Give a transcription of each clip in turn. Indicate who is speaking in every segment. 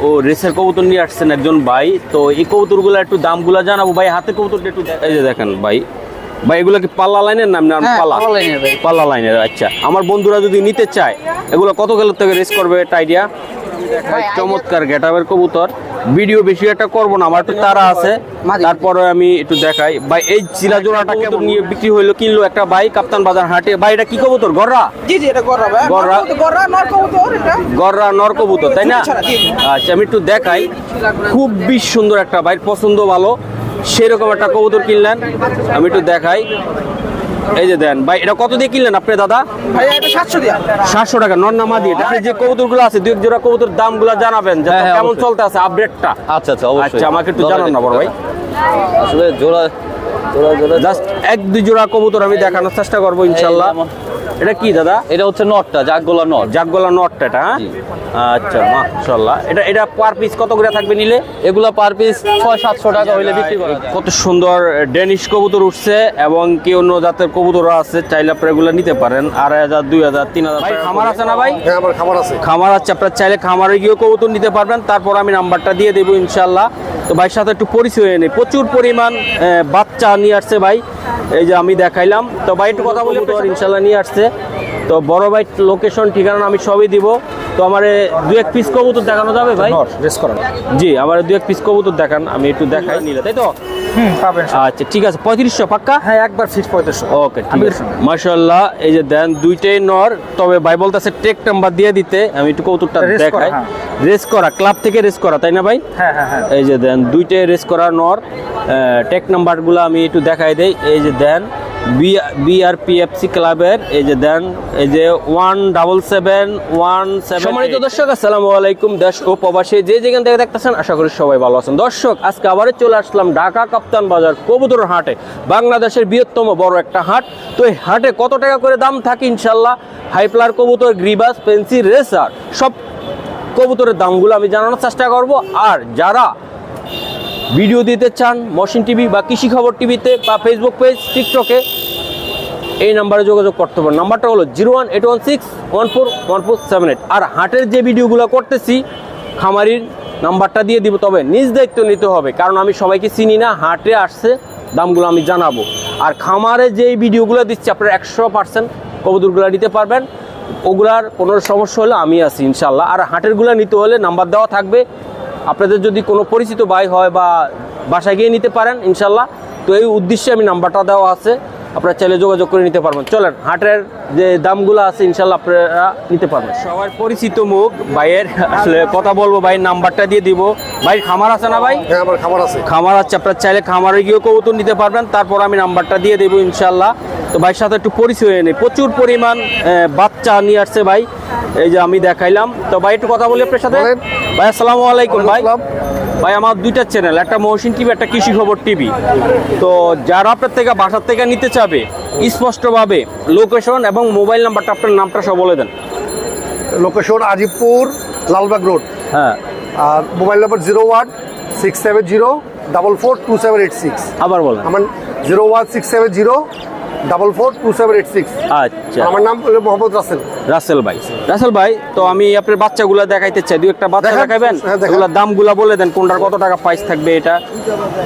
Speaker 1: ও রেসের কবুতর নিয়ে আসছেন একজন ভাই। তো এই কবুতরগুলো একটু দামগুলো জানাব। ভাই হাতে কবুতরটা একটু এই যে দেখেন ভাই। ভাই এগুলো কি পাল্লা লাইনের নাম না
Speaker 2: হ্যাঁ,
Speaker 1: পাল্লা?
Speaker 2: পাল্লা লাইনের
Speaker 1: পাল্লা লাইনের আচ্ছা। আমার বন্ধুরা যদি নিতে চায় এগুলো কত গেল থেকে রেস করবে এটা আইডিয়া চমৎকার গেটাবের কবুতর। ভিডিও বেশি একটা করব না আমার একটু তারা আছে। তারপরে আমি একটু দেখাই। ভাই এই চিলা জোড়াটা কেমন? নিয়ে বিক্রি হইল কিনলো একটা ভাই কাপ্তান বাজার হাটে। ভাই এটা কি কবুতর? গররা?
Speaker 2: জি জি এটা গররা ভাই।
Speaker 1: গররা।
Speaker 2: গররা নর কবুতর এটা।
Speaker 1: গররা নর কবুতর তাই না? আচ্ছা আমি একটু দেখাই। খুবই সুন্দর একটা ভাই পছন্দ ভালো। সেরকম একটা কবুতর কিনলেন। আমি একটু দেখাই। এই যে দেন ভাই এটা কত দিয়ে কিনলেন আপনি দাদা?
Speaker 2: ভাই এটা সাতশো দিয়া।
Speaker 1: সাতশো টাকা নর নামা দিয়ে। আপনি যে কবুতরগুলো আছে দুই এক জোড়া কবুতর দামগুলো জানাবেন যে
Speaker 3: হ্যাঁ, হ্যাঁ,
Speaker 1: কেমন চলতে আছে আপডেটটা
Speaker 3: আচ্ছা আচ্ছা অবশ্যই।
Speaker 1: আচ্ছা আমাকে একটু জানান না বড় ভাই।
Speaker 3: আসলে জোড়া জোড়া জোড়া
Speaker 1: জাস্ট এক দুই জোড়া কবুতর আমি দেখানোর চেষ্টা করব ইনশাল্লাহ। এটা কি দাদা?
Speaker 3: এটা হচ্ছে নটটা জাগগোলা নট।
Speaker 1: জাগগোলা নটটা এটা হ্যাঁ? আচ্ছা মাশাল্লাহ এটা এটা পার পিস কত করে থাকবে নিলে?
Speaker 3: এগুলা পার পিস ছয় সাতশো টাকা হইলে বিক্রি করা যায়।
Speaker 1: কত সুন্দর ডেনিশ কবুতর উঠছে এবং কি অন্য জাতের কবুতরও আছে চাইলে আপনারা এগুলো নিতে পারেন। আড়াই হাজার দুই হাজার তিন হাজার খামার আছে না ভাই?
Speaker 4: হ্যাঁ আমার খাবার আছে।
Speaker 1: খামার আছে আপনারা চাইলে খামারে গিয়ে কবুতর নিতে পারবেন। তারপর আমি নাম্বারটা দিয়ে দেবো ইনশাল্লাহ তো ভাইয়ের সাথে একটু পরিচয় নেই। প্রচুর পরিমাণ বাচ্চা নিয়ে আসছে ভাই। এই যে আমি দেখাইলাম। তো ভাই একটু কথা বলি ইনশাল্লাহ নিয়ে আসছে। তো বড় ভাই লোকেশন ঠিকানা আমি সবই দিব। তো আমার দু এক পিস কবুতর দেখানো যাবে ভাই?
Speaker 4: রেস করেন
Speaker 1: জি আমার দু এক পিস কবুতর দেখান আমি একটু দেখাই। নিলে তাই তো
Speaker 2: পাবেন
Speaker 1: আচ্ছা ঠিক আছে পঁয়ত্রিশশো পাক্কা?
Speaker 2: হ্যাঁ একবার পঁয়ত্রিশশো।
Speaker 1: ওকে ঠিক আছে। মাশাল্লাহ এই যে দেন দুইটাই নর তবে ভাই বলতেছে টেক নাম্বার দিয়ে দিতে আমি একটু কৌতুকটা দেখাই।
Speaker 2: হ্যাঁ।
Speaker 1: রেস করা ক্লাব থেকে রেস করা তাই না ভাই?
Speaker 2: হ্যাঁ হ্যাঁ হ্যাঁ।
Speaker 1: এই যে দেন দুইটাই রেস করা নর টেক নাম্বারগুলো আমি একটু দেখাই দেই। এই যে দেন বিআরপিএফসি ক্লাবের এই যে দেন এই যে one double seven one seven সম্মানিত দর্শক আসসালামু আলাইকুম দেশ ও প্রবাসী যে যেখান থেকে দেখতেছেন আশা করি সবাই ভালো আছেন। দর্শক আজকে আবারও চলে আসলাম ঢাকা কাপ্তান বাজার কবুতর হাটে। বাংলাদেশের বৃহত্তম বড় একটা হাট। তো এই হাটে কত টাকা করে দাম থাকে ইনশাল্লাহ হাইপ্লার কবুতর গ্রিবাস পেন্সি রেসার সব কবুতরের দামগুলো আমি জানানোর চেষ্টা করব। আর যারা ভিডিও দিতে চান মশিন টিভি বা কৃষি খবর টিভিতে বা ফেসবুক পেজ টিকটকে এই নাম্বারে যোগাযোগ করতে পারেন। নাম্বারটা হলো zero one eight one six one four one four seven eight. আর হাটের যে ভিডিওগুলো করতেছি, খামারির নাম্বারটা দিয়ে দিব, তবে নিজ দায়িত্ব নিতে হবে, কারণ আমি সবাইকে চিনি না, হাটে আসছে, দামগুলো আমি জানাব। আর খামারে যেই ভিডিওগুলো দিচ্ছি, আপনারা একশো পার্সেন্ট কবুতরগুলো নিতে পারবেন। ওগুলার কোনো সমস্যা হলে আমি আছি ইনশাল্লাহ আর হাটেরগুলো নিতে হলে নাম্বার দেওয়া থাকবে আপনাদের যদি কোনো পরিচিত ভাই হয় বা বাসায় গিয়ে নিতে পারেন ইনশাল্লাহ। তো এই উদ্দেশ্যে আমি নাম্বারটা দেওয়া আছে। আপনারা চাইলে যোগাযোগ করে নিতে পারবেন। চলেন হাটের যে দামগুলো আছে ইনশাল্লাহ আপনারা নিতে পারবেন। সবার পরিচিত মুখ ভাইয়ের আসলে কথা বলব ভাইয়ের নাম্বারটা দিয়ে দিব। ভাই খামার আছে না ভাই?
Speaker 4: হ্যাঁ আমার খাবার আছে।
Speaker 1: খামার আছে আপনারা চাইলে খামারে গিয়েও কবুতর নিতে পারবেন। তারপর আমি নাম্বারটা দিয়ে দেবো ইনশাল্লাহ। তো ভাইয়ের সাথে একটু পরিচয় নেই। প্রচুর পরিমাণ বাচ্চা নিয়ে আসছে ভাই। এই যে আমি দেখাইলাম। তো ভাই একটু কথা বলি আপনার সাথে? ভাই আসসালামু আলাইকুম ভাই। ভাই আমার দুইটা চ্যানেল একটা মহসিন টিভি একটা কৃষি খবর টিভি। তো যারা আপনার থেকে বাসার থেকে নিতে চাবে স্পষ্টভাবে লোকেশন এবং মোবাইল নাম্বারটা আপনার নামটা সব বলে দেন।
Speaker 4: Location Ajibpur Lalbag road.
Speaker 1: হ্যাঁ।
Speaker 4: আর mobile number zero one six seven zero double four two seven eight six.
Speaker 1: আবার বলেন।
Speaker 4: আমার zero one six seven zero double four two seven eight six.
Speaker 1: আচ্ছা।
Speaker 4: আমার নাম মোহাম্মদ রাসেল।
Speaker 1: রাসেল ভাই। রাসেল ভাই তো আমি আপনার বাচ্চাগুলো দেখাইতে চাই। দুই একটা বাচ্চা। দেখাবেন?
Speaker 4: হ্যাঁ,
Speaker 1: এগুলোর দামগুলো বলে দেন কোনটার কত টাকা প্রাইস থাকবে এটা?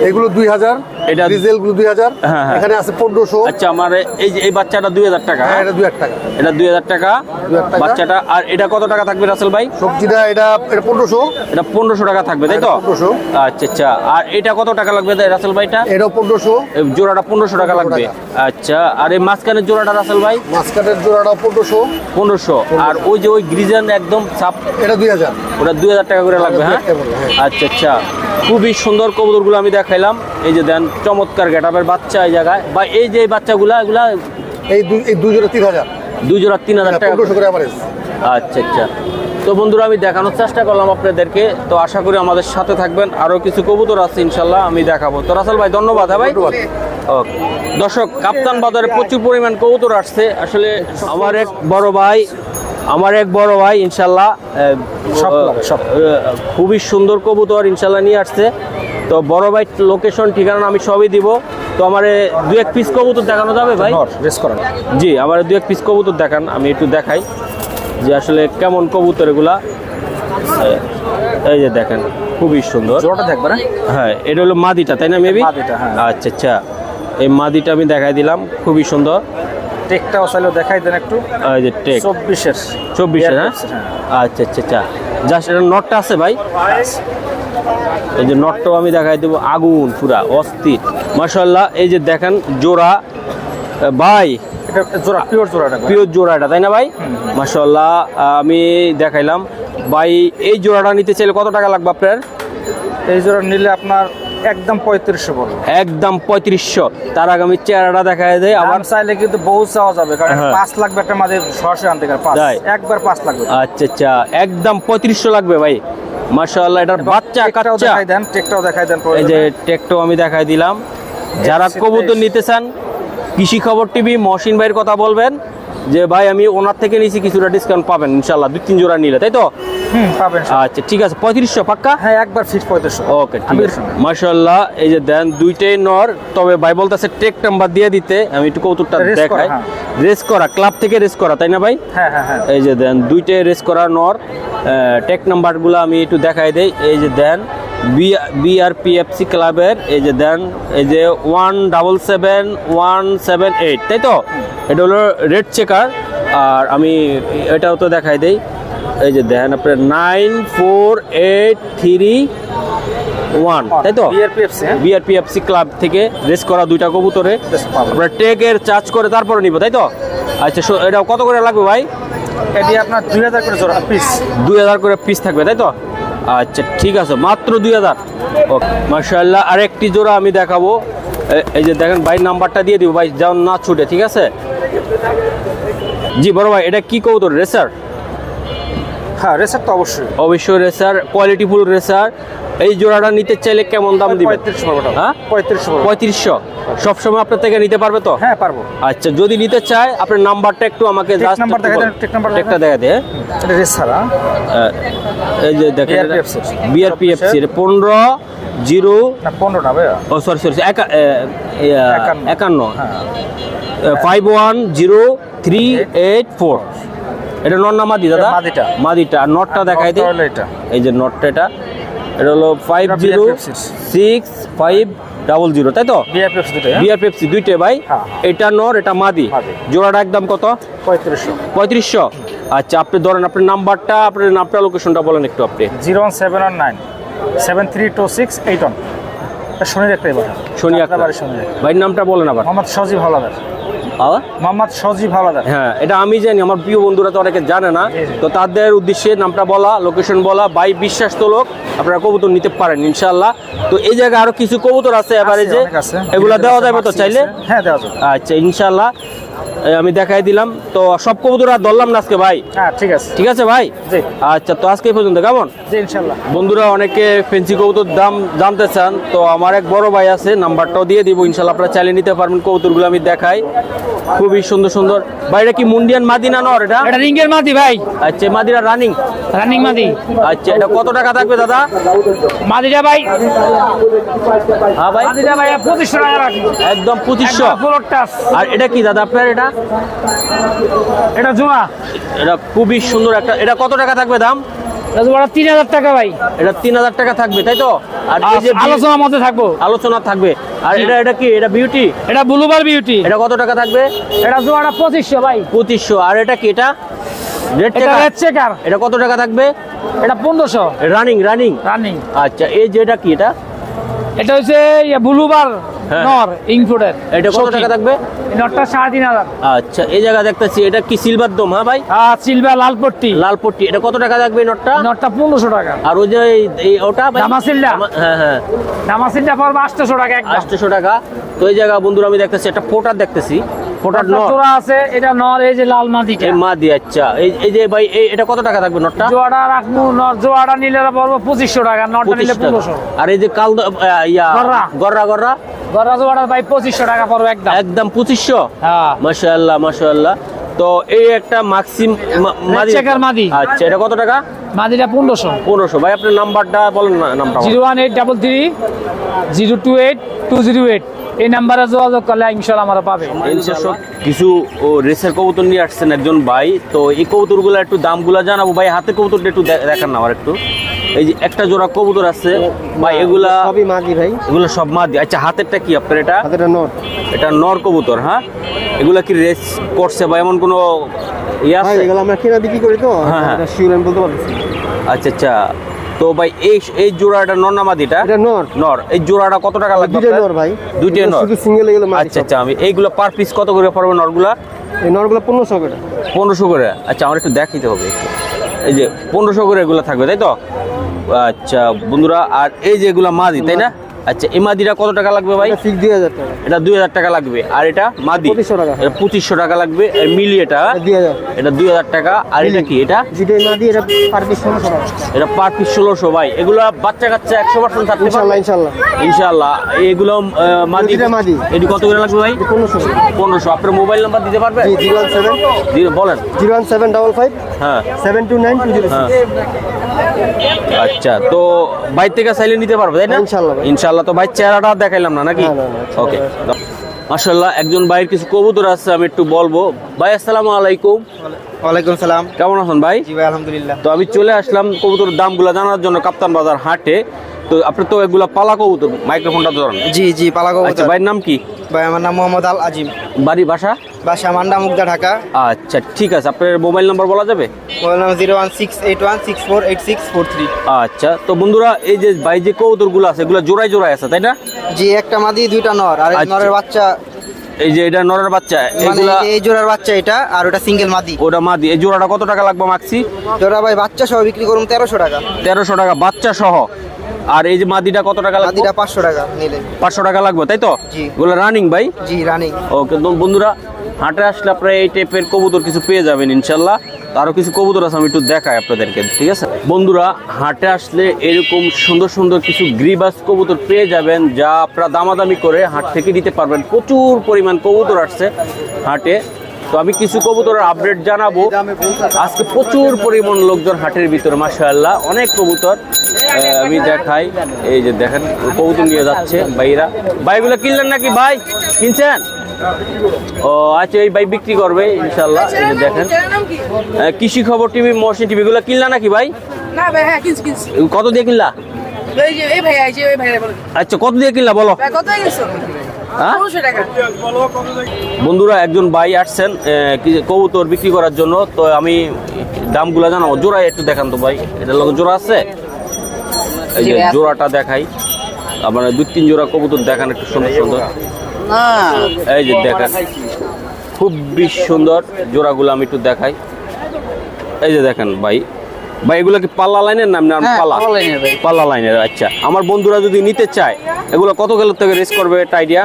Speaker 4: এগুলো দুই হাজার।
Speaker 1: এটা-
Speaker 4: ডিজেলগুলো দুই হাজার
Speaker 1: হ্যাঁ, হ্যাঁ।
Speaker 4: এখানে আছে পনেরোশো।
Speaker 1: আচ্ছা আমার এই যে এই বাচ্চাটা দুই হাজার টাকা।
Speaker 4: হ্যাঁ এটা দুই হাজার টাকা।
Speaker 1: এটা দুই হাজার টাকা।
Speaker 4: 2000 টাকা।
Speaker 1: বাচ্চাটা আর এটা কত টাকা থাকবে রাসেল ভাই?
Speaker 4: সবজিটা এটা এটা পনেরোশো।
Speaker 1: এটা পনেরোশো টাকা থাকবে তাই তো?
Speaker 4: এটা 1500
Speaker 1: আচ্ছা আচ্ছা। আর এটা কত টাকা লাগবে রাসেল ভাইটা?
Speaker 4: পনেরোশো।
Speaker 1: এই জোড়াটা পনেরোশো টাকা লাগবে। আচ্ছা আর এই মাঝখানের জোড়াটা রাসেল ভাই?
Speaker 4: মাঝখানের জোড়াটাও পনেরোশো।
Speaker 1: পনেরোশো। আর ওই যে ওই গ্রিজেন একদম সাপ
Speaker 4: এটা দুই হাজার।
Speaker 1: ওটা দুই হাজার টাকা করে লাগবে হ্যাঁ?
Speaker 4: হ্যাঁ।
Speaker 1: আচ্ছা আচ্ছা। খুবই সুন্দর কবুতরগুলো আমি দেখাইলাম। এই যে দেন চমৎকার গেটাপের বাচ্চা এই জায়গায়। বা এই যে বাচ্চাগুলা এগুলা
Speaker 4: এই দুই জোড়া তিন হাজার।
Speaker 1: দুই জোড়া তিন হাজার টাকা
Speaker 4: করে অ্যাভারেজ
Speaker 1: আচ্ছা আচ্ছা। তো বন্ধুরা আমি দেখানোর চেষ্টা করলাম আপনাদেরকে। তো আশা করি আমাদের সাথে থাকবেন। আরও কিছু কবুতর আছে ইনশাল্লাহ আমি দেখাবো। তো রাসেল ভাই ধন্যবাদ হ্যাঁ ভাই? ওকে। দর্শক কাপ্তান বাজারে প্রচুর পরিমাণ কবুতর আসছে। আসলে আমার এক বড় ভাই আমার এক বড় ভাই ইনশাল্লাহ খুবই সুন্দর কবুতর ইনশাল্লাহ নিয়ে আসছে। তো বড় ভাই লোকেশন ঠিকানা আমি সবই দিব। তো আমার দু এক পিস কবুতর দেখানো যাবে ভাই? জি আমার দু এক পিস কবুতর দেখান আমি একটু দেখাই যে আসলে কেমন কবুতর এগুলা। এই যে দেখেন খুবই সুন্দর।
Speaker 2: জোড়াটা
Speaker 1: হ্যাঁ এটা হলো মাদিটা তাই না মেবি
Speaker 2: হ্যাঁ।
Speaker 1: আচ্ছা আচ্ছা। এই মাদিটা আমি দেখাই দিলাম খুবই সুন্দর।
Speaker 2: টেকটাও চাইলেও দেখাই দেন একটু।
Speaker 1: এই যে টেক।
Speaker 2: চব্বিশের।
Speaker 1: চব্বিশে হ্যাঁ?
Speaker 2: হ্যাঁ।
Speaker 1: আচ্ছা আচ্ছা আচ্ছা। জাস্ট এটা নটটা আছে ভাই? এই যে নটটাও আমি দেখাই দেবো। আগুন পুরা অস্থির। মাসাল্লাহ এই যে দেখেন জোড়া। ভাই
Speaker 2: এটা জোড়া পিওর জোড়াটা
Speaker 1: পিওর জোড়াটা তাই না ভাই? মাসাল্লাহ আমি দেখাইলাম। ভাই এই জোড়াটা নিতে চাইলে কত টাকা লাগবে আপনার?
Speaker 2: এই জোড়া নিলে আপনার একদম পঁয়ত্রিশশো পড়বে
Speaker 1: একদম পঁয়ত্রিশশো। তার চেহারাটা আবার
Speaker 2: আবার চাইলে কিন্তু বহু চাওয়া যাবে কারণ
Speaker 1: হ্যাঁ।
Speaker 2: পাঁচ লাগবে একটা মাঝে সরাসরি আনতে পাঁচ একবার পাঁচ লাগবে
Speaker 1: আচ্ছা আচ্ছা। একদম পঁয়ত্রিশশো লাগবে ভাই। মাসাল্লাহ এটার বাচ্চা কাচ্চা।
Speaker 2: দেখাই দেন টেকটাও দেখাই দেন
Speaker 1: এই যে টেকটাও আমি দেখাই দিলাম। যারা। কবুতর নিতে চান কৃষি খবর টিভি মহসিন ভাইয়ের কথা বলবেন। যে ভাই আমি ওনার থেকে নিয়েছি কিছুটা ডিসকাউন্ট পাবেন ইনশাল্লাহ দুই তিন জোড়া নিলে তাই তো?
Speaker 2: পাবেন
Speaker 1: আচ্ছা ঠিক আছে। পঁয়ত্রিশশো পাক্কা?
Speaker 2: হ্যাঁ একবার ফিক্স পঁয়ত্রিশশো।
Speaker 1: ওকে ঠিক আছে। মাশাল্লাহ এই যে দেন দুইটাই নর তবে ভাই বলতেছে টেক নাম্বার দিয়ে দিতে। আমি একটু কৌতুকটা দেখাই।
Speaker 2: হ্যাঁ।
Speaker 1: রেস করা ক্লাব থেকে রেস করা তাই না ভাই?
Speaker 2: হ্যাঁ হ্যাঁ হ্যাঁ।
Speaker 1: এই যে দেন দুইটাই রেস করা নর। টেক নাম্বারগুলো আমি একটু দেখাই দেই। এই যে দেন বিআরপিএফসি ক্লাবের এই যে দেন এই যে one double seven one seven eight তাই তো? এটা হলো রেড চেকার আর আমি এটাও তো দেখাই দেই। এই যে দেখেন আপনার nine four eight three one তাই তো?
Speaker 2: বিআরপিএফসি হ্যাঁ?
Speaker 1: ক্লাব থেকে রেস করা দুইটা কবুতরে। আপনার টেকের চার্জ করে তারপরে নিব তাই তো? আচ্ছা এটা কত করে লাগবে ভাই?
Speaker 2: এটি আপনার দুই হাজার করে পিস
Speaker 1: দুই হাজার করে পিস থাকবে তাই তো? আচ্ছা ঠিক আছে মাত্র দুই হাজার। ওকে মার্শাল্লাহ আরেকটি জোড়া আমি দেখাবো। এই যে দেখেন ভাই নাম্বারটা দিয়ে দিব ভাই যেমন না ছুটে ঠিক আছে? জি বড় ভাই এটা কি কবুতর রেসার?
Speaker 2: হ্যাঁ রেসার তো অবশ্যই।
Speaker 1: অবশ্যই রেসার কোয়ালিটিফুল রেসার। এই জোড়াটা নিতে চাইলে কেমন দাম দিবে
Speaker 2: পঁয়ত্রিশশো।
Speaker 1: হ্যাঁ?
Speaker 2: পঁয়ত্রিশশো।
Speaker 1: পঁয়ত্রিশশো। সবসময় আপনার থেকে নিতে পারবে তো?
Speaker 2: হ্যাঁ পারব।
Speaker 1: আচ্ছা যদি নিতে চায় আপনার নাম্বারটা একটু আমাকে just
Speaker 2: নাম্বার দেখা। দেন, টেক নাম্বার
Speaker 1: টেকটা
Speaker 2: দেখা
Speaker 1: দেখা
Speaker 2: এটা হ্যাঁ
Speaker 1: এই যে দেখেন বিআরপিএফসি পনেরো জিরো
Speaker 2: না পনেরোটা ভাইয়া।
Speaker 1: ও সরি সরি
Speaker 2: একান্ন।
Speaker 1: একান্ন।
Speaker 2: হ্যাঁ।
Speaker 1: Five one zero three eight four এটা নর না মাদি দাদা?
Speaker 2: মাদিটা।
Speaker 1: মাদিটা। আর নটটা দেখাই দিই। এই যে নটটা এটা। এটা হলো five zero six five double zero তাই তো?
Speaker 2: বিআরপিএফসি দুটো হ্যাঁ।
Speaker 1: পেপসি দুইটে ভাই।
Speaker 2: হ্যাঁ।
Speaker 1: এটা নর এটা মাদি। জোড়াটা একদম কত?
Speaker 2: পঁয়ত্রিশশো।
Speaker 1: পঁয়ত্রিশশো? আচ্ছা আপনি ধরেন আপনার নাম্বারটা আপনার নামটা লোকেশনটা বলেন একটু আপনি।
Speaker 2: Zero one seven one nine seven three two six eight one. শনি একটা
Speaker 1: শনি একটা ভাইয়ের নামটা বলেন আবার।
Speaker 2: মোহাম্মদ সজীব হাওলাদার মোহাম্মদ সজিব হাওলাদার।
Speaker 1: হ্যাঁ এটা আমি জানি আমার প্রিয় বন্ধুরা তো অনেকে জানে না। তো তাদের উদ্দেশ্যে নামটা বলা লোকেশন বলা বাই বিশ্বাস তো লোক আপনারা কবুতর নিতে পারেন ইনশাল্লাহ তো এই জায়গায় আরও কিছু কবুতর আছে এবারে যে এগুলা দেওয়া যাবে তো চাইলে?
Speaker 2: হ্যাঁ দেওয়া যাবে।
Speaker 1: আচ্ছা ইনশাল্লাহ আমি দেখাই দিলাম। তো সব কবুতর আর ধরলাম না আজকে ভাই?
Speaker 2: হ্যাঁ ঠিক আছে।
Speaker 1: ঠিক আছে ভাই? আচ্ছা তো আজকে পর্যন্ত কেমন?
Speaker 2: ইনশাল্লাহ
Speaker 1: বন্ধুরা অনেকে ফেন্সি কবুতর দাম জানতে চান তো আমার এক বড় ভাই আছে নাম্বারটাও দিয়ে দিব ইনশাল্লাহ আপনারা চালিয়ে নিতে পারবেন কবুতরগুলো আমি দেখাই। খুবই সুন্দর সুন্দর। ভাই এটা কি মুন্ডিয়ান মাদি না নর এটা?
Speaker 5: এটা রিঙ্গের মাদি ভাই।
Speaker 1: আচ্ছা মাদিনা রানিং?
Speaker 5: রানিং মাদি।
Speaker 1: আচ্ছা এটা কত টাকা থাকবে দাদা?
Speaker 5: মাদিটা ভাই।
Speaker 1: হ্যাঁ ভাই।
Speaker 5: মাদিটা ভাই পঁচিশশো টাকা রাখি।
Speaker 1: একদম পঁচিশশো।
Speaker 5: ফ্লোর টাচ
Speaker 1: আর এটা কি দাদা আপনার এটা?
Speaker 5: এটা জোড়া
Speaker 1: এটা খুবই সুন্দর একটা এটা কত টাকা থাকবে দাম?
Speaker 5: এটা তিন হাজার টাকা ভাই।
Speaker 1: এটা তিন হাজার টাকা থাকবে তাই তো? আর এই যে
Speaker 5: আলোচনার মধ্যে থাকব।
Speaker 1: আলোচনা থাকবে। আর এটা এটা কি? এটা বিউটি
Speaker 5: এটা ব্লুবার বিউটি
Speaker 1: এটা কত টাকা থাকবে?
Speaker 5: এটা জোড়াটা পঁচিশশো ভাই।
Speaker 1: পঁচিশশো। আর এটা কি? এটা
Speaker 5: এটা
Speaker 1: এটা কত টাকা থাকবে?
Speaker 5: এটা পনেরোশো।
Speaker 1: রানিং রানিং
Speaker 5: রানিং
Speaker 1: আচ্ছা এই যে এটা কি? এটা?
Speaker 5: এটা হচ্ছে ব্লুবার। নর ইনক্লুডেড
Speaker 1: এটা কত টাকা থাকবে?
Speaker 5: নটটা সাড়ে তিন হাজার।
Speaker 1: আচ্ছা এই জায়গা দেখতেছি এটা কি সিলভার দম হ্যাঁ ভাই?
Speaker 5: আর সিলভার লাল পট্টি।
Speaker 1: লাল পট্টি এটা কত টাকা থাকবে নটটা
Speaker 5: নটটা পনেরোশো টাকা।
Speaker 1: আর ওই যে এই- ওটা
Speaker 5: দামাসিলটা?
Speaker 1: হ্যাঁ হ্যাঁ।
Speaker 5: দামাসিলটা পড়বে আটশোশো টাকা
Speaker 1: আটশোশো টাকা। তো এই জায়গা বন্ধুরা আমি দেখতেছি একটা ফোটার দেখতেছি। ফোটার
Speaker 5: নটটা জোড়া আছে এটা নর এই যে লাল মাদিটা।
Speaker 1: এই মা দিয়ে আচ্ছা। এই এই যে ভাই এটা কত টাকা থাকবে নটটা
Speaker 5: জোয়াটা রাখব নর নিলে পড়ব পঁচিশশো টাকা নটা নিলে পনেরোশো।
Speaker 1: আর এই যে কাল ইয়া
Speaker 5: গররা।
Speaker 1: গররা গররা?
Speaker 5: গররা ভাই পঁচিশশো টাকা পড়বে একদম।
Speaker 1: একদম পঁচিশশো?
Speaker 5: হ্যাঁ।
Speaker 1: মাশাআল্লাহ মাশাআল্লাহ। তো এই একটা মাক্সিম মাদি আচ্ছা এটা কত টাকা?
Speaker 5: মাদিটা পনেরোশো।
Speaker 1: পনেরোশো। ভাই আপনার নাম্বারটা বলেন না নামটা
Speaker 5: zero one eight double three zero two eight two zero eight. এই নাম্বারে যোগাযোগ করলে ইনশাল্লাহ আমরা পাবে।
Speaker 1: কিছু রেসের কবুতর নিয়ে আসছেন একজন ভাই। তো এই কবুতরগুলো একটু দাম দামগুলো জানাব। ভাই হাতে কবুতরটা একটু দেখান না আমার একটু। এই যে একটা জোড়া কবুতর আছে। ভাই এগুলা
Speaker 6: সবই মাদি ভাই।
Speaker 1: এগুলো সব মাদি আচ্ছা হাতেরটা কি আপনার এটা?
Speaker 6: হাতেটা নট
Speaker 1: এটা নর কবুতর হ্যাঁ? এগুলা কি রেস করছে বা এমন কোনো ইয়ে আছে?
Speaker 6: এগুলো আমরা কেনা বিক্রি করি তো
Speaker 1: হ্যাঁ, হ্যাঁ।
Speaker 6: শিওর আমি বলতে পারতেছি
Speaker 1: আচ্ছা আচ্ছা। তো ভাই এই এই জোড়াটা নর না মাদিটা
Speaker 6: এটা? নট
Speaker 1: নর। এই জোড়াটা কত টাকা লাগবে
Speaker 6: দুইটা নর ভাই।
Speaker 1: দুইটা নর?
Speaker 6: শুধু সিঙ্গেল এগুলো মাদি
Speaker 1: আচ্ছা আচ্ছা আমি এইগুলো পার পিস কত করে পড়বে নরগুলা?
Speaker 6: এই নরগুলো পনেরোশো করে।
Speaker 1: পনেরোশো করে। আচ্ছা আমার একটু দেখাইতে হবে। এই যে পনেরোশো করে এগুলো থাকবে তাই তো? আচ্ছা বন্ধুরা আর এই যে এগুলা মাদি তাই না? আচ্ছা এই মাদিটা কত টাকা লাগবে ভাই?
Speaker 6: ফিক্স দুই হাজার টাকা।
Speaker 1: এটা দুই হাজার টাকা লাগবে। আর এটা মাদি?
Speaker 6: 2500 টাকা।
Speaker 1: এটা পঁচিশশো টাকা লাগবে। মিলি এটা।
Speaker 6: এটা দুই হাজার।
Speaker 1: এটা দুই হাজার টাকা। আর এটা কি এটা?
Speaker 6: মাদি এটা পার পিস ষোলোশো টাকা।
Speaker 1: এটা পার পিস ষোলোশো ভাই। এগুলো বাচ্চা কাচ্চা একশো পার্সেন্ট থাকতে
Speaker 6: ইনশাল্লাহ ইনশাল্লাহ।
Speaker 1: ইনশাল্লাহ। এগুলো মাদি?
Speaker 6: মাদি।
Speaker 1: এটি কত করে লাগবে ভাই?
Speaker 6: পনেরোশো।
Speaker 1: পনেরোশো। আপনার মোবাইল নাম্বার দিতে পারবেন
Speaker 6: জিরো ওয়ান সেভেন।
Speaker 1: বলেন।
Speaker 6: Zero one seven double five.
Speaker 1: হ্যাঁ।
Speaker 6: Seven two nine two zero
Speaker 1: হ্যাঁ। আচ্ছা তো বাইর থেকে চাইলে নিতে পারবে তাই না?
Speaker 6: ইনশাল্লাহ ভাই।
Speaker 1: ইনশাল্লাহ তো ভাই চেহারাটা দেখাইলাম না নাকি? ওকে মাশাল্লাহ একজন ভাইয়ের কিছু কবুতর আছে আমি একটু বলব। ভাই আসসালামু আলাইকুম।
Speaker 6: ওয়ালাইকুম সালাম।
Speaker 1: কেমন আছেন ভাই?
Speaker 6: জি ভাই আলহামদুলিল্লাহ।
Speaker 1: তো আমি চলে আসলাম কবুতর দামগুলো জানার জন্য কাপ্তান বাজার হাটে। তো আপনি তো এগুলা পালা কবুতর মাইক্রোফোনটা ধরেন।
Speaker 6: জি জি পালাগো
Speaker 1: আচ্ছা ভাইয়ের নাম কি?
Speaker 6: ভাই আমার নাম মোহাম্মদ আল আজিম।
Speaker 1: বাড়ি বাসা?
Speaker 6: বাসা মান্ডা মুগদা ঢাকা।
Speaker 1: আচ্ছা ঠিক আছে। আপনার মোবাইল নাম্বার বলা যাবে?
Speaker 6: Mobile number zero one six eight one six four eight six four three.
Speaker 1: আচ্ছা তো বন্ধুরা এই যে ভাই যে কবুতরগুলো আছে এগুলো জোড়ায় জোড়ায় আছে তাই না?
Speaker 6: জি একটা মাদি দুইটা নর আর
Speaker 1: আচ্ছা।
Speaker 6: নরের বাচ্চা।
Speaker 1: এই যে এটা নরের বাচ্চা
Speaker 6: মানে
Speaker 1: এগুলা
Speaker 6: এই এই জোড়ার বাচ্চা এটা আর ওটা সিঙ্গেল মাদি।
Speaker 1: ওটা মাদি। এই জোড়াটা কত টাকা লাগবে মাক্সি
Speaker 6: জোড়া ভাই বাচ্চা সহ বিক্রি করুন তেরোশো টাকা।
Speaker 1: তেরোশো টাকা বাচ্চা সহ আর এই যে মাদিটা কত টাকা লাগবে?
Speaker 6: মাদিটা পাঁচশো টাকা নিলে।
Speaker 1: পাঁচশো টাকা লাগবে তাই তো?
Speaker 6: জি।
Speaker 1: এগুলো রানিং ভাই?
Speaker 6: জি রানিং
Speaker 1: ওকে বন্ধুরা হাটে আসলে আপনারা এই টাইপের কবুতর কিছু পেয়ে যাবেন ইনশাল্লাহ। আরও কিছু কবুতর আছে আমি একটু দেখাই আপনাদেরকে ঠিক আছে? বন্ধুরা হাটে আসলে এরকম সুন্দর সুন্দর কিছু গ্রিবাস কবুতর পেয়ে যাবেন যা আপনারা দামাদামি করে হাট থেকে নিতে পারবেন। প্রচুর পরিমাণ কবুতর আসছে হাটে। তো আমি কিছু কবুতরের আপডেট জানাব। আজকে প্রচুর পরিমাণ লোকজন হাটের ভিতরে মাশাআল্লাহ অনেক কবুতর। আমি দেখাই। এই যে দেখেন কবুতর নিয়ে যাচ্ছে ভাইরা। ভাইগুলো কিনলেন নাকি ভাই? কিনছেন? ও আচ্ছা এই ভাই বিক্রি করবে ইনশাল্লাহ এই যে দেখেন। কৃষি খবর টিভি মহসিন টিভি গুলো কিনলা নাকি ভাই?
Speaker 7: না ভাই হ্যাঁ
Speaker 1: কত দিয়ে কিনলা? আচ্ছা কত দিয়ে কিনলা বলো? হ্যাঁ? বন্ধুরা একজন ভাই আসছেন কবুতর বিক্রি করার জন্য তো আমি দামগুলো জানাব। জোড়া একটু দেখান তো ভাই এটার লগে জোড়া আছে? এই যে জোড়াটা দেখাই। আপনার দুই তিন জোড়া কবুতর দেখান একটু সুন্দর সুন্দর। এই যে দেখেন খুব বেশ সুন্দর জোড়াগুলো আমি একটু দেখাই। এই যে দেখেন ভাই ভাই এগুলো কি পাল্লা লাইনের নাম না পাল্লা? পাল্লা লাইনের আচ্ছা। আমার বন্ধুরা যদি নিতে চায় এগুলো কত গেল থেকে রেস করবে এটা আইডিয়া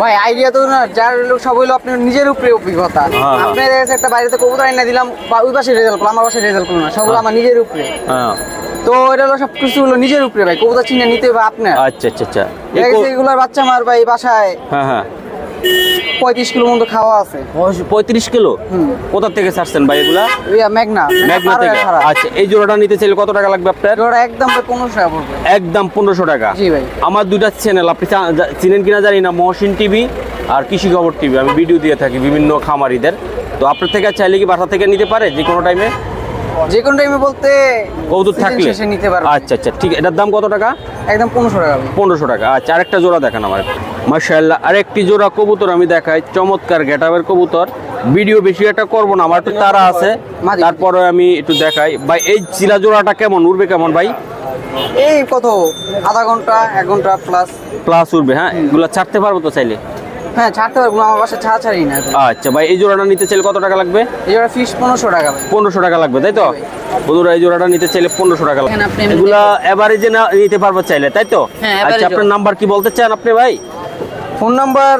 Speaker 8: ভাই আইডিয়া তো না যার হলো সব হইল আপনার নিজের উপরে অভিজ্ঞতা।
Speaker 1: হ্যাঁ।
Speaker 8: আপনার দেখা যাচ্ছে একটা বাইরেতে কবুতর এনে দিলাম বা ওই পাশে রেজাল্ট করলাম আমার পাশে রেজাল্ট করলাম না সব হলো আমার নিজের উপরে।
Speaker 1: হ্যাঁ।
Speaker 8: তো এটা হলো সব কিছু হলো নিজের উপরে ভাই। কবুতর চিনে নিতে হবে আপনার।
Speaker 1: আচ্ছা আচ্ছা আচ্ছা।
Speaker 8: এগুলোর বাচ্চা আমার ভাই বাসায়
Speaker 1: হ্যাঁ হ্যাঁ।
Speaker 8: পঁয়ত্রিশ কিলো মতো খাওয়া আছে।
Speaker 1: পঁয়ত্রিশ কিলো? কোথা থেকে ছাড়ছেন ভাই এগুলা?
Speaker 8: মেঘনা
Speaker 1: মেঘনা থেকে। আচ্ছা এই জোড়াটা নিতে চাইলে কত টাকা লাগবে আপনার?
Speaker 8: একদম পনেরোশো টাকা পড়বে।
Speaker 1: একদম পনেরোশো টাকা।
Speaker 8: জি ভাই।
Speaker 1: আমার দুইটা চ্যানেল আপনি চিনেন কিনা জানি না মহসিন টিভি আর কৃষি খবর টিভি। আমি ভিডিও দিয়ে থাকি বিভিন্ন খামারিদের। তো আপনার থেকে চাইলে কি বাসা থেকে নিতে পারে যে কোনো টাইমে
Speaker 8: যে কোনো টাইমে বলতে
Speaker 1: কৌতুক থাকলে?
Speaker 8: শেষে নিতে পারবে।
Speaker 1: আচ্ছা আচ্ছা ঠিক এটার দাম কত টাকা?
Speaker 8: একদম পনেরোশো টাকা
Speaker 1: পনেরোশো টাকা আচ্ছা আরেকটা জোড়া দেখান আমার। মার্শাল্লাহ আরেকটি জোড়া কবুতর আমি দেখাই চমৎকার গেটাবের কবুতর। ভিডিও বেশি একটা করব না আমার একটু তারা আছে। তারপরে আমি একটু দেখাই। ভাই এই চিলা জোড়াটা কেমন? উড়বে কেমন ভাই?
Speaker 8: এই কত? আধা ঘণ্টা এক ঘণ্টা প্লাস
Speaker 1: প্লাস উঠবে হ্যাঁ? এগুলো ছাড়তে পারব তো চাইলে?
Speaker 8: হ্যাঁ ছাড়তে পারব আমার বাসায় ছাড়া ছাড়ি না
Speaker 1: আচ্ছা ভাই এই জোড়াটা নিতে চাইলে কত টাকা লাগবে?
Speaker 8: এই ওরা ফিস পনেরোশো টাকা
Speaker 1: পনেরোশো টাকা লাগবে তাই তো? বন্ধুরা এই জোড়াটা নিতে চাইলে পনেরোশো টাকা লাগবে। এগুলা এভারেজে না নিতে পারব চাইলে তাই তো?
Speaker 8: হ্যাঁ,
Speaker 1: আচ্ছা আপনার নাম্বার কি বলতে চান আপনি ভাই?
Speaker 8: ফোন নাম্বার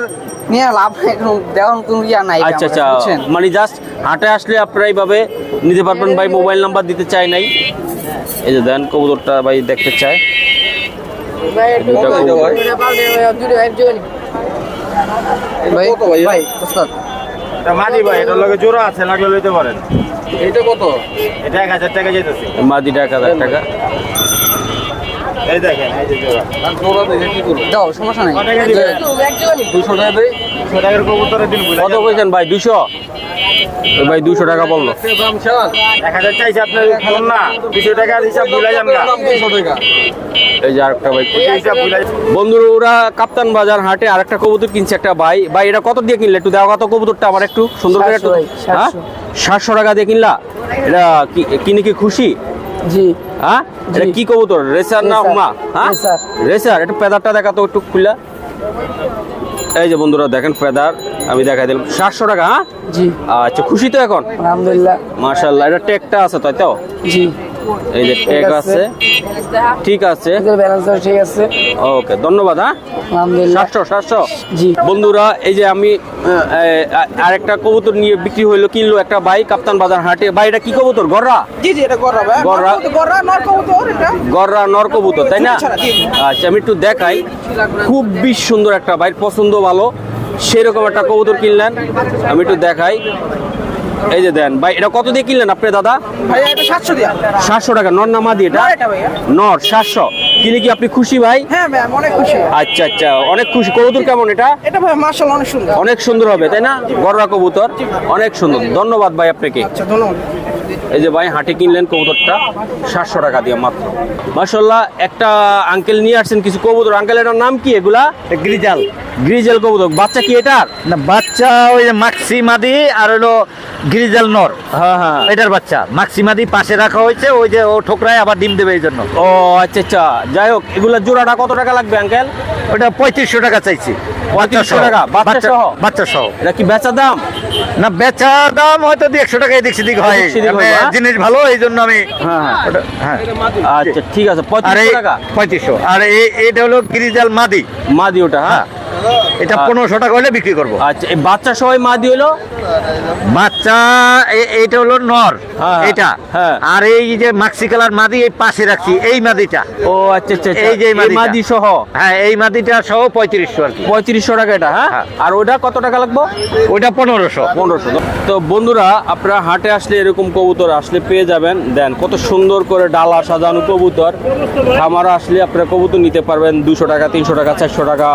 Speaker 8: নিয়ে লাভ এখন দেওয়ার কোনো ইয়া নাই
Speaker 1: আচ্ছা আচ্ছা মানে জাস্ট হাটে আসলে আপনারা এইভাবে নিতে পারবেন ভাই মোবাইল নাম্বার দিতে চাই নাই। এই যে দেন কবুতরটা ভাই দেখতে চায়। কবুতর।
Speaker 7: এটা
Speaker 8: ভাই? ভাই ওস্তাদ।
Speaker 2: মাটি ভাই এটার লগে জোড়া আছে লাগলে লইতে পারেন।
Speaker 8: এটা কত?
Speaker 2: এটা এক হাজার টাকা যেতেছে
Speaker 1: মাদিটা এক হাজার টাকা।
Speaker 2: এই দেখেন এই যে জোড়া।
Speaker 8: দাও সমস্যা নাই।
Speaker 2: কত টাকা দিবেন? দুশো টাকার কবুতরের দিন
Speaker 1: কত কইছেন ভাই? দুশো? ভাই দুশো টাকা বলল।
Speaker 2: এক হাজার চাইছে আপনার না। দুশো টাকার হিসাব ভুলে যান না
Speaker 1: এই যে আরেকটা ভাই। বন্ধুরা ওরা কাপ্তান বাজার হাটে আরেকটা কবুতর কিনছে একটা ভাই। ভাই এটা কত দিয়ে কিনলে? একটু দেওয়া কত কবুতরটা আমার একটু সুন্দর করে একটু হ্যাঁ? সাতশো টাকা দিয়ে কিনলা? এটা কি- কিনে কি খুশি?
Speaker 5: জি।
Speaker 1: হ্যাঁ? এটা কি কবুতর? রেসার না। হুমা? হ্যাঁ?
Speaker 5: রেসার।
Speaker 1: একটু পেদারটা দেখা তো একটু খুলা এই যে বন্ধুরা দেখেন পেদার। আমি দেখাই দিলাম। সাতশো টাকা হ্যাঁ?
Speaker 5: জি।
Speaker 1: আচ্ছা খুশি তো এখন?
Speaker 5: আলহামদুলিল্লাহ।
Speaker 1: মাশাল্লাহ এটা টেকটা আছে তাই তো?
Speaker 5: জি।
Speaker 1: এই যে টেক
Speaker 5: আছে।
Speaker 1: ঠিক আছে।
Speaker 5: ব্যালেন্স ঠিক আছে।
Speaker 1: ওকে ধন্যবাদ হ্যাঁ? সাতশো সাতশো?
Speaker 5: জি।
Speaker 1: বন্ধুরা এই যে আমি আরেকটা কবুতর নিয়ে বিক্রি হইল কিনলো একটা ভাই কাপ্তান বাজার হাটে। ভাই এটা কি কবুতর? গররা?
Speaker 8: জি জি এটা গররা ভাই।
Speaker 1: গররা।
Speaker 8: গররা নর কবুতর এটা।
Speaker 1: গররা নর কবুতর তাই না? আচ্ছা আমি একটু দেখাই। খুবই সুন্দর একটা ভাই পছন্দ ভালো। সেরকম একটা কবুতর কিনলেন। আমি একটু দেখাই। এই যে দেন ভাই এটা কত দিয়ে কিনলেন আপনি দাদা?
Speaker 8: ভাই এটা 700 দিয়া।
Speaker 1: সাতশো টাকা নর না মাদি এটা?
Speaker 8: নর
Speaker 1: সাতশো। কিনে কি আপনি খুশি ভাই?
Speaker 8: হ্যাঁ অনেক খুশি।
Speaker 1: আচ্ছা আচ্ছা অনেক খুশি। কবুতর কেমন এটা?
Speaker 8: এটা ভাই মার্শাল্লাহ অনেক সুন্দর।
Speaker 1: অনেক সুন্দর হবে তাই না? গররা কবুতর অনেক সুন্দর। ধন্যবাদ ভাই আপনাকে।
Speaker 8: আচ্ছা ধন্যবাদ।
Speaker 1: এই যে ভাই হাটে কিনলেন কবুতরটা সাতশো টাকা দিয়ে মাত্র। মাসাল্লাহ একটা আঙ্কেল নিয়ে আসছেন কিছু কবুতর। আঙ্কেল এটার নাম কি এগুলা?
Speaker 2: গ্রিজাল।
Speaker 1: গ্রিজাল কবুতর। বাচ্চা কি এটার?
Speaker 2: না বাচ্চা ওই যে মাক্সি মাদি আর হলো গ্রিজাল নর।
Speaker 1: হ্যাঁ হ্যাঁ।
Speaker 2: এটার বাচ্চা। মাক্সি মাদি পাশে রাখা হয়েছে ওই যে ও ঠোকরায় আবার ডিম দেবে এই জন্য
Speaker 1: ও আচ্ছা আচ্ছা। যাই হোক এগুলা জোড়াটা কত টাকা লাগবে আঙ্কেল
Speaker 2: ওটা পঁয়ত্রিশশো টাকা চাইছি।
Speaker 1: পঁয়ত্রিশশো টাকা। বাচ্চা সহ
Speaker 2: বাচ্চা সহ
Speaker 1: এটা কি বেচা দাম?
Speaker 2: না বেচা দাম হয়তো একশো টাকা এদিক সেদিক হয়।
Speaker 1: হয়, হ্যাঁ?
Speaker 2: জিনিস ভালো এই জন্য আমি
Speaker 1: হ্যাঁ। হ্যাঁ। আচ্ছা ঠিক আছে পঁয়ত্রিশশো টাকা।
Speaker 2: পঁয়ত্রিশশো। আর এটা হলো গিরিজাল মাদি।
Speaker 1: মাদি ওটা হ্যাঁ।
Speaker 2: এটা পনেরোশো টাকা হলে বিক্রি করব।
Speaker 1: আচ্ছা এই বাচ্চা সবাই মাদি হলো?
Speaker 2: বাচ্চা এ- এইটা হলো নর
Speaker 1: হ্যাঁ,
Speaker 2: এটা
Speaker 1: হ্যাঁ।
Speaker 2: আর এই যে মাক্সি কালার মাদি এই পাশে রাখছি এই মাদিটা।
Speaker 1: ও আচ্ছা আচ্ছা আচ্ছা।
Speaker 2: এই যে
Speaker 1: মাদি সহ?
Speaker 2: হ্যাঁ এই মাদিটা সহ পঁয়ত্রিশশো আর কি।
Speaker 1: পঁয়ত্রিশশো টাকা এটা হ্যাঁ?
Speaker 2: হ্যাঁ।
Speaker 1: আর ওটা কত টাকা লাগবে?
Speaker 2: ওইটা পনেরোশো।
Speaker 1: পনেরোশো। তো বন্ধুরা আপনারা হাটে আসলে এরকম কবুতর আসলে পেয়ে যাবেন। দেন কত সুন্দর করে ডালা সাজানো কবুতর। খামারে আসলে আপনারা কবুতর নিতে পারবেন দুশো টাকা তিনশো টাকা চারশো টাকা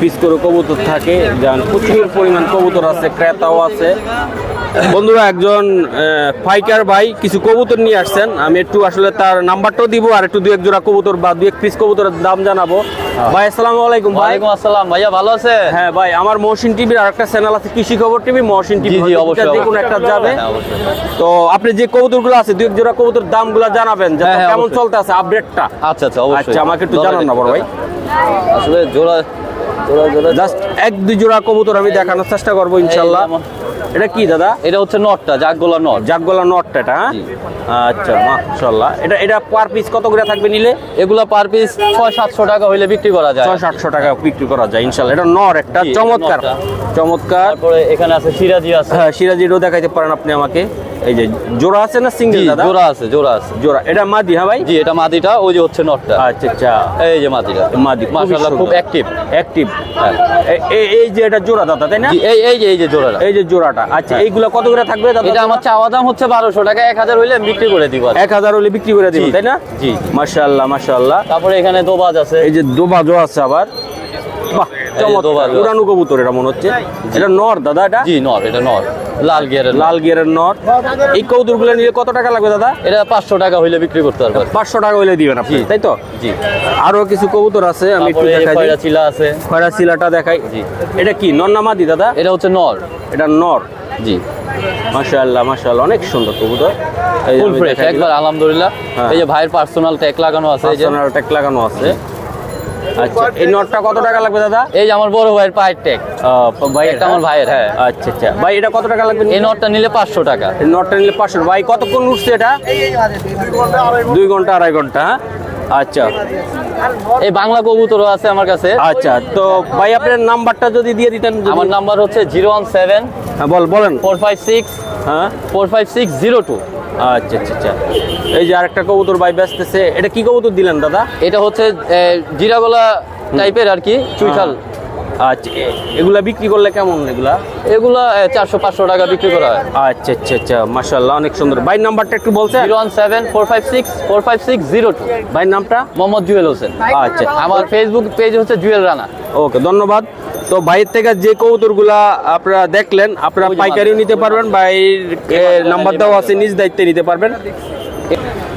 Speaker 1: পিস করে কবুতর থাকে। দেন প্রচুর পরিমাণ কবুতর আছে ক্রেতাও আছে। বন্ধুরা একজন আহ, পাইকার ভাই কিছু কবুতর নিয়ে আসছেন। আমি একটু আসলে তার নাম্বারটাও দিব আর একটু দু এক জোড়া কবুতর বা দু এক পিস কবুতরের দাম জানাব। ভাই আসসালামু আলাইকুম
Speaker 3: ওয়ালাইকুম আসসালাম। ভাইয়া ভালো আছে
Speaker 1: হ্যাঁ ভাই আমার মহসিন টিভির আরেকটা চ্যানেল আছে কৃষি খবর টিভি মহসিন টিভি।
Speaker 3: অবশ্যই।
Speaker 1: যে কোনো একটা যাবে।
Speaker 3: হ্যাঁ,
Speaker 1: তো আপনি যে কবুতরগুলো আছে দুই এক জোড়া কবুতর দামগুলো জানাবেন যে
Speaker 3: হ্যাঁ, হ্যাঁ,
Speaker 1: কেমন চলতে আছে আপডেটটা
Speaker 3: আচ্ছা আচ্ছা অবশ্যই।
Speaker 1: আচ্ছা আমাকে একটু জানান না বড় ভাই।
Speaker 3: আসলে জোড়া
Speaker 1: জাস্ট এক দুই জোড়া কবুতর আমি দেখানোর চেষ্টা করব ইনশাল্লাহ। এটা কি দাদা?
Speaker 3: এটা হচ্ছে নটটা জাগগোলা নট।
Speaker 1: জাগগোলা নটটা এটা হ্যাঁ? আচ্ছা মাশাল্লাহ। এটা এটা পার পিস কত করে থাকবে নিলে?
Speaker 3: এগুলা পার পিস ছয় সাতশো টাকা হইলে বিক্রি করা যায়।
Speaker 1: ছয় সাতশো টাকা বিক্রি করা যায় ইনশাল্লাহ। এটা নর একটা চমৎকার। চমৎকার।
Speaker 3: এখানে আছে সিরাজি আছে।
Speaker 1: হ্যাঁ সিরাজিরও দেখাইতে পারেন আপনি আমাকে। এই যে জোড়া আছে না সিঙ্গেল দাদা?
Speaker 3: জোড়া আছে জোড়া আছে।
Speaker 1: জোড়া। এটা মাদি হ্যাঁ ভাই?
Speaker 3: জি এটা মাদিটা ওই যে হচ্ছে নটটা।
Speaker 1: আচ্ছা আচ্ছা।
Speaker 3: এই যে মাদিটা।
Speaker 1: মাদি
Speaker 3: মাশাআল্লাহ খুব অ্যাক্টিভ
Speaker 1: অ্যাক্টিভ
Speaker 3: হ্যাঁ।
Speaker 1: এই যে এটা জোড়া দাদা তাই না?
Speaker 3: এই এই যে এই যে জোড়াটা।
Speaker 1: এই যে জোড়াটা। আচ্ছা এইগুলা কত করে থাকবে দাদা?
Speaker 3: এটা আমার চাওয়া দাম হচ্ছে বারোশো টাকা এক হাজার হইলে আমি বিক্রি করে দিব আর কি।
Speaker 1: এক হাজার হলে বিক্রি করে দিবেন
Speaker 3: জি,
Speaker 1: তাই না?
Speaker 3: জি।
Speaker 1: মাশাআল্লাহ মাশাআল্লাহ।
Speaker 3: তারপরে এখানে দোবাজ আছে।
Speaker 1: এই যে দোবাজও আছে আবার। বাহ চমৎকার। উড়ানো কবুতর এটা মনে হচ্ছে। এটা নর দাদা এটা?
Speaker 3: জি নর এটা নর। লাল গিয়ারের লাল
Speaker 1: গিয়ারের নর। এই নিলে কত টাকা লাগবে দাদা?
Speaker 3: এটা পাঁচশো টাকা হইলে বিক্রি করতে
Speaker 1: পাঁচশো টাকা হলে দিবেন আপনি তাই তো?
Speaker 3: জি।
Speaker 1: আরও কিছু কবুতর আছে আমি একটু দেখাই
Speaker 3: খয়রা চিলা আছে।
Speaker 1: খয়রা শিলাটা দেখাই।
Speaker 3: জি।
Speaker 1: এটা কি নর না মাদি দাদা?
Speaker 3: এটা হচ্ছে নর।
Speaker 1: এটা নর।
Speaker 3: জি।
Speaker 1: মাশাআল্লাহ মাশাআল্লাহ অনেক সুন্দর কবুতর।
Speaker 3: ফুল ফ্রেশ একবার আলহামদুলিল্লাহ।
Speaker 1: হ্যাঁ।
Speaker 3: এই যে ভাইয়ের পার্সোনাল ট্যাগ লাগানো আছে
Speaker 1: পার্সোনাল ট্যাগ লাগানো আছে। আচ্ছা এই নটটা কত টাকা লাগবে দাদা?
Speaker 3: এই যে আমার বড় ভাইয়ের পায়ের ট্যাগ
Speaker 1: ভাই
Speaker 3: এটা আমার ভাইয়ের হ্যাঁ।
Speaker 1: আচ্ছা আচ্ছা। ভাই এটা কত টাকা লাগবে?
Speaker 3: এই নটটা নিলে পাঁচশো টাকা।
Speaker 1: এই নটটা নিলে পাঁচশো ভাই কতক্ষণ উঠছে এটা? দুই ঘণ্টা আড়াই ঘণ্টা। হ্যাঁ? আচ্ছা।
Speaker 3: এই বাংলা কবুতরও আছে আমার কাছে।
Speaker 1: আচ্ছা তো ভাই আপনার নাম্বারটা যদি দিয়ে দিতেন
Speaker 3: আমার নাম্বার হচ্ছে জিরো ওয়ান সেভেন
Speaker 1: হ্যাঁ বল বলেন।
Speaker 3: ফোর ফাইভ সিক্স
Speaker 1: হ্যাঁ?
Speaker 3: Four five six zero two.
Speaker 1: আচ্ছা আচ্ছা আচ্ছা। এই যে আরেকটা কবুতর ভাই আসতেছে এটা কি কবুতর দিলেন দাদা?
Speaker 3: এটা হচ্ছে জিরাগোলা টাইপের আর কি চুইঠাল
Speaker 1: আচ্ছা এ- এগুলা বিক্রি করলে কেমন এগুলা?
Speaker 3: এগুলো চারশো পাঁচশো টাকা বিক্রি করা হয়।
Speaker 1: আচ্ছা আচ্ছা আচ্ছা মাশাল্লাহ অনেক সুন্দর। ভাইয়ের নাম্বারটা একটু বলছেন?
Speaker 3: Zero one seven four five six four five six zero two.
Speaker 1: ভাইয়ের নামটা?
Speaker 3: মোহাম্মদ জুয়েল হোসেন।
Speaker 1: আচ্ছা।
Speaker 3: আমার ফেসবুক পেজ হচ্ছে জুয়েল রানা।
Speaker 1: ওকে ধন্যবাদ। তো ভাইয়ের থেকে যে কবুতরগুলা আপনারা দেখলেন আপনারা পাইকারিও নিতে পারবেন ভাইয়ের এ, নাম্বার দেওয়া আছে নিজ দায়িত্বে নিতে পারবেন।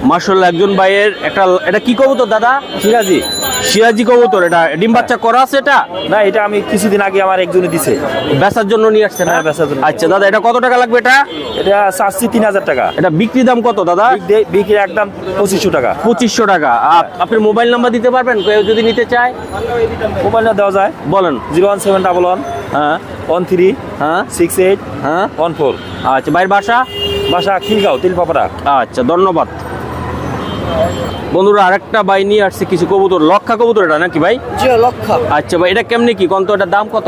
Speaker 1: মার্শাল্লাহ একজন ভাইয়ের একটা এটা কি কবুতর দাদা?
Speaker 9: সিরাজি।
Speaker 1: সিরাজি কবুতর এটা ডিম বাচ্চা করা আছে এটা?
Speaker 9: না এটা আমি কিছুদিন আগে আমার একজনে দিছে।
Speaker 1: বেচার জন্য নিয়ে আসছেন
Speaker 9: হ্যাঁ, বেচার জন্য।
Speaker 1: আচ্ছা দাদা এটা কত টাকা লাগবে এটা?
Speaker 9: এটা চাচ্ছি তিন হাজার টাকা।
Speaker 1: এটা বিক্রি দাম কত দাদা?
Speaker 9: বিক- বিক্রি একদম পঁচিশশো টাকা।
Speaker 1: পঁচিশশো টাকা। আপ- আপনি মোবাইল নাম্বার দিতে পারবেন? কেউ যদি নিতে চায়?
Speaker 9: মোবাইল নাম্বার দেওয়া যায়।
Speaker 1: বলেন।
Speaker 9: Zero one seven double one
Speaker 1: হ্যাঁ।
Speaker 9: ওয়ান থ্রি
Speaker 1: হ্যাঁ।
Speaker 9: সিক্স এইট
Speaker 1: হ্যাঁ।
Speaker 9: One four.
Speaker 1: আচ্ছা ভাইয়ের বাসা?
Speaker 9: বাসা খিলগাঁও তিলপাপড়া।
Speaker 1: আচ্ছা ধন্যবাদ। বন্ধুরা আরেকটা ভাই নিয়ে আসছে কিছু কবুতর। লক্ষা কবুতর এটা নাকি ভাই?
Speaker 6: জি লক্ষ।
Speaker 1: আচ্ছা ভাই এটা কেমনি কি? কত? এটার দাম কত?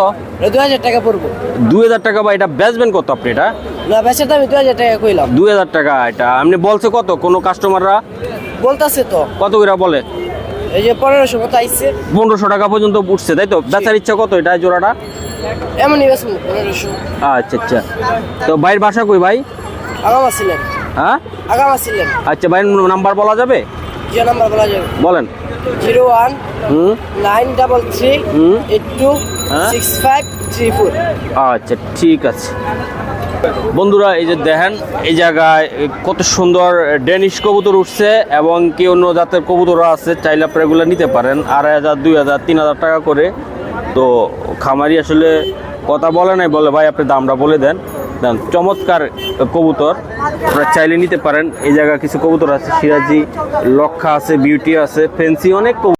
Speaker 6: দু হাজার টাকা পড়ব।
Speaker 1: দুই হাজার টাকা ভাই এটা বেচবেন কত আপনি এটা?
Speaker 6: না বেচার দামে দু হাজার টাকা কইলাম।
Speaker 1: দুই হাজার টাকা এটা। আপনি বলছে কত? কোনো কাস্টমাররা
Speaker 6: বলতাছে তো।
Speaker 1: কত করে বলে?
Speaker 6: এই যে পনেরোশো মতো আইসে
Speaker 1: পনেরোশো টাকা পর্যন্ত উঠছে তাই তো? বেচার ইচ্ছা কত এটা জোড়াটা?
Speaker 6: এমনই বেশ পনেরোশো।
Speaker 1: আচ্ছা আচ্ছা। তো ভাইয়ের বাসা কই ভাই?
Speaker 6: আগামা ছিলেন।
Speaker 1: হ্যাঁ?
Speaker 6: আগামা
Speaker 1: আচ্ছা ভাইয়ের নাম্বার বলা যাবে?
Speaker 6: যে নাম্বার বলা যাবে।
Speaker 1: বলেন।
Speaker 6: Zero one nine double three
Speaker 1: হুম।
Speaker 6: এইট টু
Speaker 1: হ্যাঁ।
Speaker 6: Six five three four.
Speaker 1: আচ্ছা ঠিক আছে। বন্ধুরা এই যে দেখেন এই জায়গায় কত সুন্দর ডেনিশ কবুতর উঠছে এবং কি অন্য জাতের কবুতরও আছে চাইলে আপনারা এগুলো নিতে পারেন। আড়াই হাজার দুই হাজার তিন হাজার টাকা করে। তো খামারি আসলে কথা বলে নাই বলে ভাই আপনি দামটা বলে দেন। চমৎকার কবুতর। আপনারা চাইলে নিতে পারেন। এই জায়গায় কিছু কবুতর আছে, সিরাজি, লক্ষা আছে, বিউটি আছে, ফেন্সি, অনেক